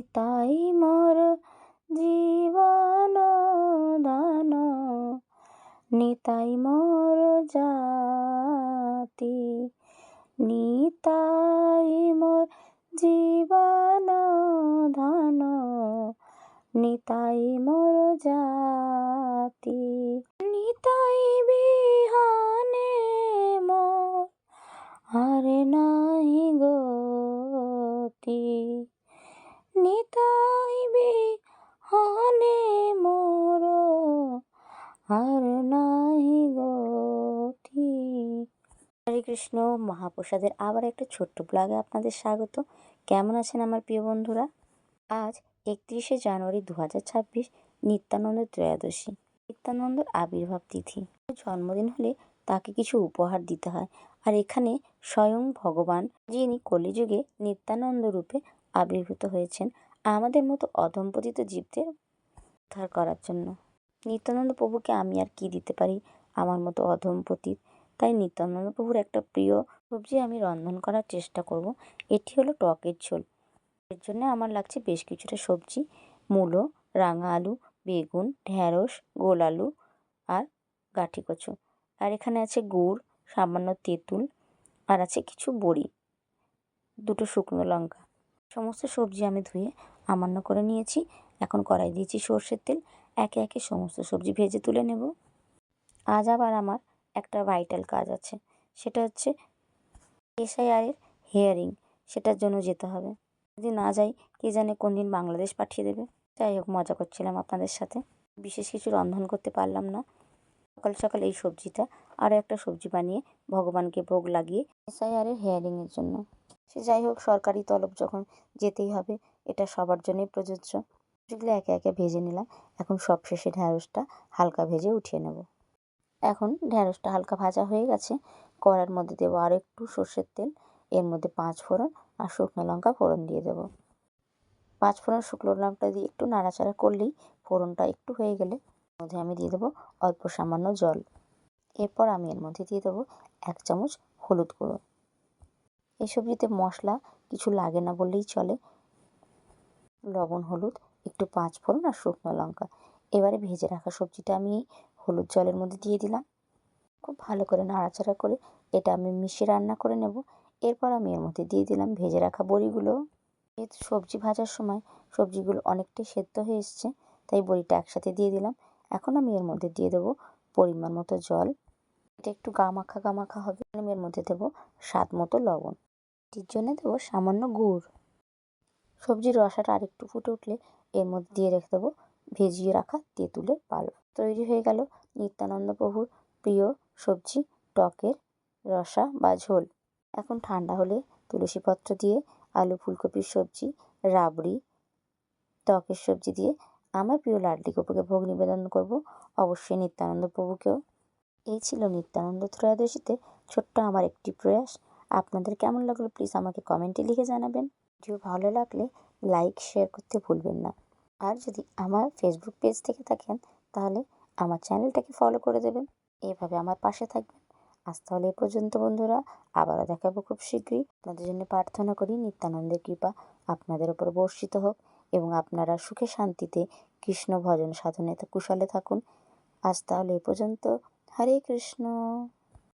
নিতাই মোর জীবন দান। নিতাই মোর জাতি। নিতাই মোর জীবন ধন। নিতাই মোর জাতি। নিতাই নিতাই বিহানে মোর, আর নাহি গতি। হরে কৃষ্ণ, মহাপ্রসাদের আবার একটা ছোট্ট ব্লগে আপনাদের স্বাগত। কেমন আছেন আমার প্রিয় বন্ধুরা? আজ একত্রিশে জানুয়ারি দু হাজার ছাব্বিশ, নিত্যানন্দ ত্রয়োদশী নিত্যানন্দর আবির্ভাব তিথি। জন্মদিন হলে তাকে কিছু উপহার দিতে হয়। আর এখানে স্বয়ং ভগবান যিনি কলিযুগে নিত্যানন্দ রূপে আবির্ভূত হয়েছেন আমাদের মতো অধমপতিত জীবদের উদ্ধার করার জন্য। নিত্যানন্দ প্রভুকে আমি আর কি দিতে পারি আমার মতো অধমপতির? তাই নিত্যানন্দ প্রভুর একটা প্রিয় সবজি আমি রন্ধন করার চেষ্টা করব। এটি হলো টকের ঝোল। এর জন্য আমার লাগছে বেশ কিছুটা সবজি, মূলো, রাঙা আলু, বেগুন ঢ্যাঁড়স গোল আলু আর গাঠি কচু। আর এখানে আছে গুড়, সামান্য তেঁতুল আর আছে কিছু বড়ি, দুটো শুকনো লঙ্কা। সমস্ত সবজি আমি ধুয়ে আমান্য করে নিয়েছি। এখন কড়াই দিয়েছি সর্ষের তেল। একে একে সমস্ত সবজি ভেজে তুলে নেব। আজ আবার আমার একটা ভাইটাল কাজ আছে। সেটা হচ্ছে এসআইআরের হেয়ারিং সেটার জন্য যেতে হবে। যদি না যাই, কে জানে কোন দিন বাংলাদেশ পাঠিয়ে দেবে। যাই হোক, মজা করছিলাম আপনাদের সাথে। বিশেষ কিছু রন্ধন করতে পারলাম না। সকাল সকাল এই সবজিটা আরও একটা সবজি বানিয়ে ভগবানকে ভোগ লাগিয়ে এসআইআরের হেয়ারিংয়ের জন্য। সে যাই হোক, সরকারি তলব যখন যেতেই হবে, এটা সবার জন্যই প্রযোজ্য। সেগুলো একে একে ভেজে নিলাম। এখন সব শেষে ঢ্যাঁড়সটা হালকা ভেজে উঠিয়ে নেব। এখন ঢ্যাঁড়সটা হালকা ভাজা হয়ে গেছে। কড়ার মধ্যে দেবো আরও একটু সর্ষের তেল, এর মধ্যে পাঁচ ফোড়ন আর শুকনো লঙ্কা ফোড়ন দিয়ে দেবো। পাঁচ ফোড়ন শুকনো লঙ্কা দিয়ে একটু নাড়াচাড়া করলেই ফোড়নটা একটু হয়ে গেলে মধ্যে আমি দিয়ে দেবো অল্প সামান্য জল। এরপর আমি এর মধ্যে দিয়ে দেবো এক চামচ হলুদ গুঁড়ো। এই সবজিতে মশলা কিছু লাগে না বললেই চলে। লবণ, হলুদ, একটু পাঁচ ফোড়ন আর শুকনো লঙ্কা। এবারে ভেজে রাখা সবজিটা আমি হলুদ জলের মধ্যে দিয়ে দিলাম। খুব ভালো করে নাড়াচাড়া করে এটা আমি মিশিয়ে রান্না করে নেব। এরপর আমি এর মধ্যে দিয়ে দিলাম ভেজে রাখা বড়িগুলো। এই সবজি ভাজার সময় সবজিগুলো অনেকটাই সেদ্ধ হয়ে এসছে, তাই বড়িটা একসাথে দিয়ে দিলাম। এখন আমি এর মধ্যে দিয়ে দেবো পরিমাণ মতো জল। এটা একটু গামাখা গামাখা হবে। আমি এর মধ্যে দেবো স্বাদ মতো লবণ। এটির জন্য দেবো সামান্য গুড়। সবজির রসাটা আরেকটু ফুটে উঠলে এর মধ্যে দিয়ে রেখে দেবো ভেজিয়ে রাখা তেঁতুলের পাল তৈরি হয়ে গেল নিত্যানন্দ প্রভুর প্রিয় সবজি, টকের রসা বা ঝোল। এখন ঠান্ডা হলে তুলসী পত্র দিয়ে আলু, ফুলকপির সবজি, রাবড়ি, টকের সবজি দিয়ে আমার প্রিয় লাডলি গোপুকে ভোগ নিবেদন করব অবশ্যই নিত্যানন্দ প্রভুকেও। এই ছিল নিত্যানন্দ ত্রয়োদশীতে ছোট্ট আমার একটি প্রয়াস। আপনাদের কেমন লাগল প্লিজ আমাকে কমেন্টে লিখে জানাবেন। ভিডিও ভালো লাগলে লাইক শেয়ার করতে ভুলবেন না। আর যদি আমার ফেসবুক পেজ থেকে থাকেন, তাহলে আমার চ্যানেলটাকে ফলো করে দেবেন। এভাবে আমার পাশে থাকবেন। আজ তাহলে এ পর্যন্ত বন্ধুরা, আবারও দেখাবো খুব শীঘ্রই। আপনাদের জন্য প্রার্থনা করি, নিত্যানন্দের কৃপা আপনাদের ওপর বর্ষিত হোক এবং আপনারা সুখে শান্তিতে কৃষ্ণ ভজন সাধনে কুশলে থাকুন। আজ তাহলে এ পর্যন্ত। হরে কৃষ্ণ।